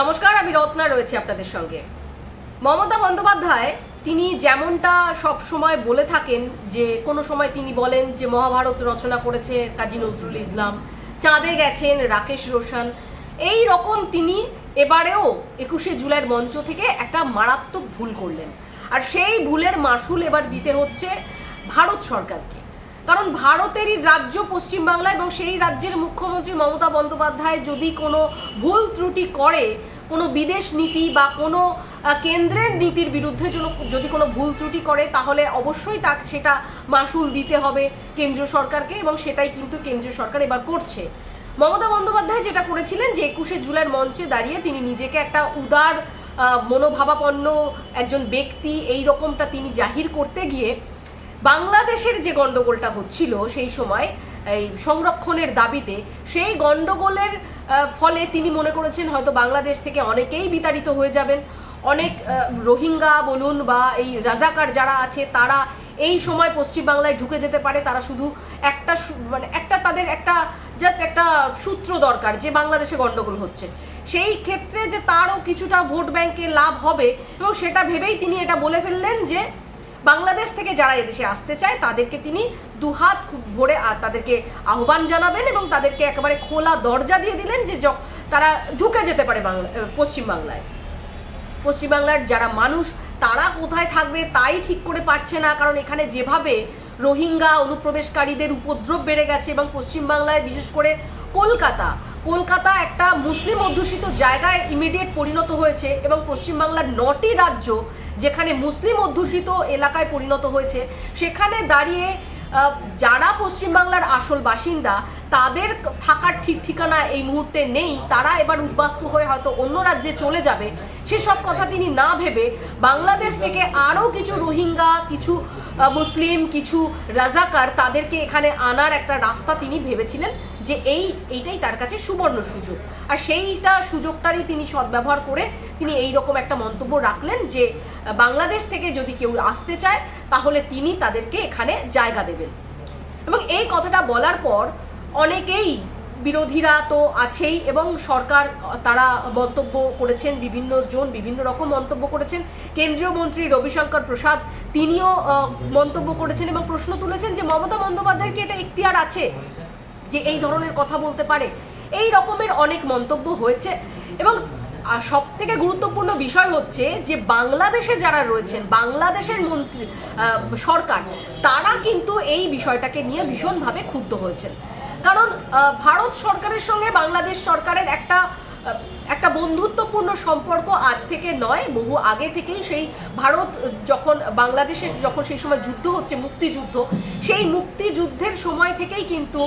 নমস্কার, আমি রত্না রয়েছে আপনাদের সঙ্গে। মমতা বন্দ্যোপাধ্যায়, তিনি যেমনটা সব সময় বলে থাকেন যে, কোনো সময় তিনি বলেন যে, মহাভারত রচনা করেছে কাজী নজরুল ইসলাম, চাঁদে গেছেন রাকেশ রোশন। এই রকম তিনি এবারেও একুশে জুলাইয়ের মঞ্চ থেকে একটা মারাত্মক ভুল করলেন। আর সেই ভুলের মাসুল এবার দিতে হচ্ছে ভারত সরকারকে। কারণ ভারতেরই রাজ্য পশ্চিমবাংলা এবং সেই রাজ্যের মুখ্যমন্ত্রী মমতা বন্দ্যোপাধ্যায় যদি কোনো ভুল ত্রুটি করে, কোনো বিদেশ নীতি বা কোনো কেন্দ্রের নীতির বিরুদ্ধে যদি কোনো ভুল ত্রুটি করে, তাহলে অবশ্যই তাকে সেটা মাসুল দিতে হবে কেন্দ্রীয় সরকারকে এবং সেটাই কিন্তু কেন্দ্রীয় সরকার এবার করছে। মমতা বন্দ্যোপাধ্যায় যেটা করেছিলেন যে একুশে জুলাইয়ের মঞ্চে দাঁড়িয়ে তিনি নিজেকে একটা উদার মনোভাবাপন্ন একজন ব্যক্তি, এই রকমটা তিনি জাহির করতে গিয়ে বাংলাদেশের যে গন্ডগোলটা হচ্ছিল সেই সময়, এই সংরক্ষণের দাবিতে, সেই গন্ডগোলের ফলে তিনি মনে করেছেন হয়তো বাংলাদেশ থেকে অনেকেই বিতাড়িত হয়ে যাবেন। অনেক রোহিঙ্গা বলুন বা এই রাজাকার যারা আছে, তারা এই সময় পশ্চিমবাংলায় ঢুকে যেতে পারে। তারা শুধু একটা মানে একটা তাদের একটা জাস্ট একটা সূত্র দরকার যে বাংলাদেশে গন্ডগোল হচ্ছে। সেই ক্ষেত্রে যে তারও কিছুটা ভোট ব্যাংকে লাভ হবে, এবং সেটা ভেবেই তিনি এটা বলে ফেললেন যে বাংলাদেশ থেকে যারা এদেশে আসতে চায়, তাদেরকে তিনি দুহাত ভরে তাদেরকে আহ্বান জানাবেন এবং তাদেরকে একেবারে খোলা দরজা দিয়ে দিলেন যে তারা ঢুকে যেতে পারে বাংলা পশ্চিমবাংলায়। পশ্চিমবাংলার যারা মানুষ, তারা কোথায় থাকবে তাই ঠিক করে পারছে না, কারণ এখানে যেভাবে রোহিঙ্গা অনুপ্রবেশকারীদের উপদ্রব বেড়ে গেছে এবং পশ্চিমবাংলায়, বিশেষ করে কলকাতা কলকাতা একটা মুসলিম অধ্যুষিত জায়গায় ইমিডিয়েট পরিণত হয়েছে এবং পশ্চিমবাংলার নটি রাজ্য যেখানে মুসলিম অধ্যুষিত এলাকায় পরিণত হয়েছে, সেখানে দাঁড়িয়ে যারা পশ্চিমবাংলার আসল বাসিন্দা, তাদের থাকার ঠিক ঠিকানা এই মুহূর্তে নেই। তারা এবার উদ্বাস্তু হয়ে হয়তো অন্য রাজ্যে চলে যাবে। সেসব কথা তিনি না ভেবে বাংলাদেশ থেকে আরও কিছু রোহিঙ্গা, কিছু মুসলিম কিছু রাজাকার তাদেরকে এখানে আনার একটা রাস্তা তিনি ভেবেছিলেন যে এই, এইটাই তার কাছে সুবর্ণ সুযোগ। আর সেইটা সুযোগটারই তিনি সদ্ব্যবহার করে তিনি এই রকম একটা মন্তব্য রাখলেন যে বাংলাদেশ থেকে যদি কেউ আসতে চায়, তাহলে তিনি তাদেরকে এখানে জায়গা দেবেন। এবং এই কথাটা বলার পর অনেকেই বিরোধীরা তো আছেই এবং সরকার, তারা মন্তব্য করেছেন, বিভিন্ন জন বিভিন্ন রকম মন্তব্য করেছেন। কেন্দ্রীয় মন্ত্রী রবিশঙ্কর প্রসাদ, তিনিও মন্তব্য করেছেন এবং প্রশ্ন তুলেছেন যে মমতা বন্দ্যোপাধ্যায়ের কি এটা এখতিয়ার আছে যে এই ধরনের কথা বলতে পারে? এই রকমের অনেক মন্তব্য হয়েছে এবং সব থেকে গুরুত্বপূর্ণ বিষয় হচ্ছে যে বাংলাদেশে যারা রয়েছেন, বাংলাদেশের মন্ত্রী সরকার, তারা কিন্তু এই বিষয়টাকে নিয়ে ভীষণভাবে ক্ষুব্ধ হয়েছেন। কারণ ভারত সরকারের সঙ্গে বাংলাদেশ সরকারের একটা একটা বন্ধুত্বপূর্ণ সম্পর্ক আজ থেকে নয়, বহু আগে থেকেই সেই ভারত যখন, বাংলাদেশের যখন সেই সময় যুদ্ধ হচ্ছে, মুক্তিযুদ্ধ, সেই মুক্তিযুদ্ধের সময় থেকেই কিন্তু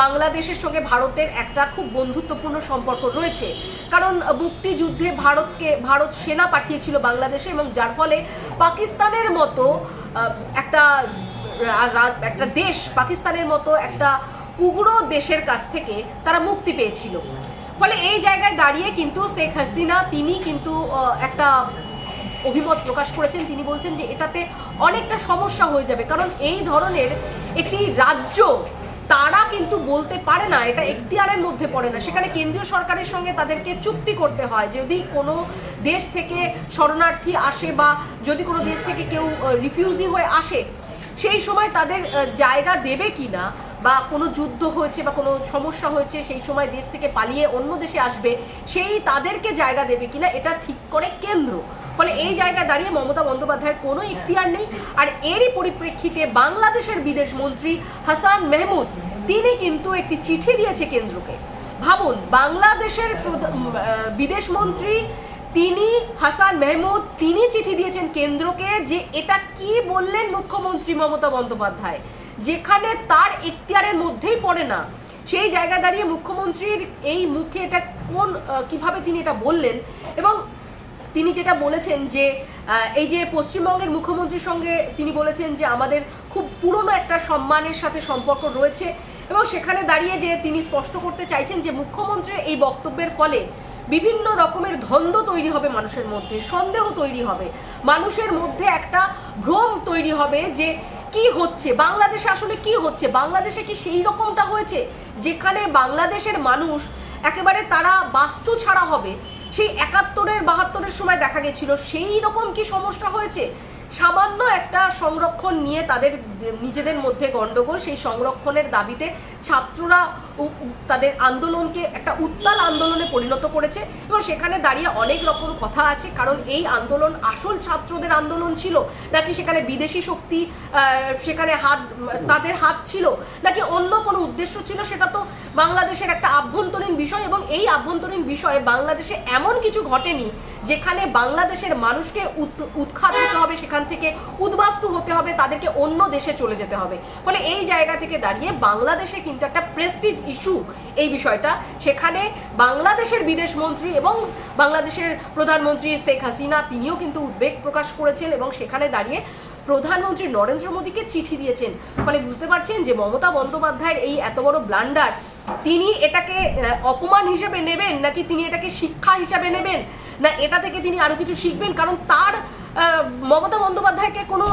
বাংলাদেশের সঙ্গে ভারতের একটা খুব বন্ধুত্বপূর্ণ সম্পর্ক রয়েছে। কারণ, মুক্তিযুদ্ধে ভারতকে, ভারত সেনা পাঠিয়েছিল বাংলাদেশে এবং যার ফলে পাকিস্তানের মতো একটা একটা দেশ, পাকিস্তানের মতো একটা উগ্র দেশের কাছ থেকে তারা মুক্তি পেয়েছিল। ফলে এই জায়গায় দাঁড়িয়ে কিন্তু শেখ হাসিনা তিনি কিন্তু একটা অভিমত প্রকাশ করেছেন। তিনি বলছেন যে এটাতে অনেকটা সমস্যা হয়ে যাবে। কারণ এই ধরনের একটি রাজ্য তারা কিন্তু বলতে পারে না, এটা এখতিয়ারের মধ্যে পড়ে না। সেখানে কেন্দ্রীয় সরকারের সঙ্গে তাদেরকে চুক্তি করতে হয়। যদি কোনো দেশ থেকে শরণার্থী আসে বা যদি কোনো দেশ থেকে কেউ রিফিউজি হয়ে আসে, সেই সময় তাদের জায়গা দেবে কিনা বা কোনো যুদ্ধ হয়েছে বা কোনো সমস্যা হয়েছে, সেই সময় দেশ থেকে পালিয়ে অন্য দেশে আসবে, সেই তাদেরকে জায়গা দেবে কিনা এটা ঠিক করে কেন্দ্র। ফলে এই জায়গায় দাঁড়িয়ে মমতা বন্দ্যোপাধ্যায়ের কোনো ইখতিয়ার নেই। আর এরই পরিপ্রেক্ষিতে বাংলাদেশের বিদেশ মন্ত্রী হাসান মেহমুদ, তিনি কিন্তু একটি চিঠি দিয়েছে কেন্দ্রকে। ভাবুন, বাংলাদেশের বিদেশ মন্ত্রী, তিনি, হাসান মেহমুদ, তিনি চিঠি দিয়েছেন কেন্দ্রকে যে এটা কি বললেন মুখ্যমন্ত্রী মমতা বন্দ্যোপাধ্যায়। যেখানে তার এখতিয়ারের মধ্যেই পড়ে না। সেই জায়গায় দাঁড়িয়ে মুখ্যমন্ত্রীর এই মুখে এটা কোন কীভাবে তিনি এটা বললেন এবং তিনি যেটা বলেছেন যে এই যে পশ্চিমবঙ্গের মুখ্যমন্ত্রীর সঙ্গে তিনি বলেছেন যে আমাদের খুব পুরনো একটা সম্মানের সাথে সম্পর্ক রয়েছে এবং সেখানে দাঁড়িয়ে যে তিনি স্পষ্ট করতে চাইছেন যে মুখ্যমন্ত্রীর এই বক্তব্যের ফলে বিভিন্ন রকমের ধন্দ তৈরি হবে মানুষের মধ্যে, সন্দেহ তৈরি হবে। মানুষের মধ্যে একটা ভ্রম তৈরি হবে যে কি হচ্ছে? বাংলাদেশে আসলে কি হচ্ছে? বাংলাদেশে কি সেই রকমটা হয়েছে? যেখানে বাংলাদেশের মানুষ একেবারে তারা বাস্তু ছাড়া হবে, সেই একাত্তরের, বাহাত্তরের সময় দেখা গেছিল, সেই রকম কি সমস্যা হয়েছে? সামান্য একটা সংরক্ষণ নিয়ে তাদের নিজেদের মধ্যে গন্ডগোল, সেই সংরক্ষণের দাবিতে ছাত্ররা তাদের আন্দোলনকে একটা উত্তাল আন্দোলনে পরিণত করেছে এবং সেখানে দাঁড়িয়ে অনেক রকম কথা আছে, কারণ এই আন্দোলন আসল ছাত্রদের আন্দোলন ছিল? নাকি সেখানে বিদেশি শক্তি সেখানে হাত, তাদের হাত ছিল? নাকি অন্য কোনো উদ্দেশ্য ছিল? সেটা তো বাংলাদেশের একটা আভ্যন্তরীণ বিষয় এবং এই আভ্যন্তরীণ বিষয়ে বাংলাদেশে এমন কিছু ঘটেনি যেখানে বাংলাদেশের মানুষকে উৎ- উৎখাত হতে হবে, সেখান থেকে উদ্বাস্তু হতে হবে, তাদেরকে অন্য দেশে চলে যেতে হবে। ফলে এই জায়গা থেকে দাঁড়িয়ে বাংলাদেশে কিন্তু একটা প্রেস্টিজ ইস্যু এই বিষয়টা। সেখানে বাংলাদেশের বিদেশ মন্ত্রী এবং বাংলাদেশের প্রধানমন্ত্রী শেখ হাসিনা, তিনিও কিন্তু উদ্বেগ প্রকাশ করেছেন এবং সেখানে দাঁড়িয়ে প্রধানমন্ত্রী নরেন্দ্র মোদীকে চিঠি দিয়েছেন। ফলে বুঝতে পারছেন যে মমতা বন্দ্যোপাধ্যায়ের এই এত বড় ব্লান্ডার তিনি এটাকে অপমান হিসেবে নেবেন নাকি তিনি এটাকে শিক্ষা হিসাবে নেবেন? না, এটা থেকে তিনি আরও কিছু শিখবেন, কারণ তার মমতা বন্দ্যোপাধ্যায়কে কোনো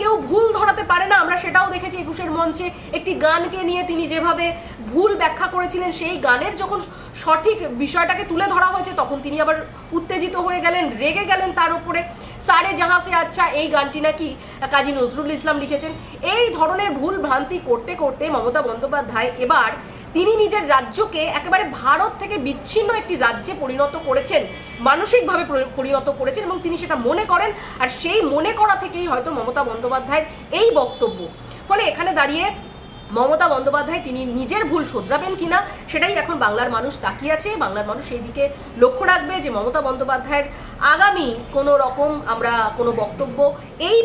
কেউ ভুল ধরাতে পারে না। আমরা সেটাও দেখেছি একুশের মঞ্চে একটি গানকে নিয়ে তিনি যেভাবে ভুল ব্যাখ্যা করেছিলেন, সেই গানের যখন সঠিক বিষয়টাকে তুলে ধরা হয়েছে, তখন তিনি আবার উত্তেজিত হয়ে গেলেন, রেগে গেলেন তার উপরে। সারে জাহাঁ সে আচ্ছা এই গানটি নাকি কাজী নজরুল ইসলাম লিখেছেন। এই ধরনের ভুল ভ্রান্তি করতে করতে মমতা বন্দ্যোপাধ্যায় এবার তিনি নিজের রাজ্যকে একেবারে ভারত থেকে বিচ্ছিন্ন একটি রাজ্যে পরিণত করেছেন, মানসিকভাবে পরিণত করেছেন এবং তিনি সেটা মনে করেন আর সেই মনে করা থেকেই হয়তো মমতা বন্দ্যোপাধ্যায়ের এই বক্তব্য। ফলে এখানে দাঁড়িয়ে মমতা বন্দ্যোপাধ্যায় তিনি নিজের ভুল শোধরাবেন কিনা, সেটাই এখন বাংলার মানুষ তাকিয়ে আছে। বাংলার মানুষ সেই দিকে লক্ষ্য রাখবে যে মমতা বন্দ্যোপাধ্যায়ের আগামী কোনো রকম আমরা কোনো বক্তব্য এই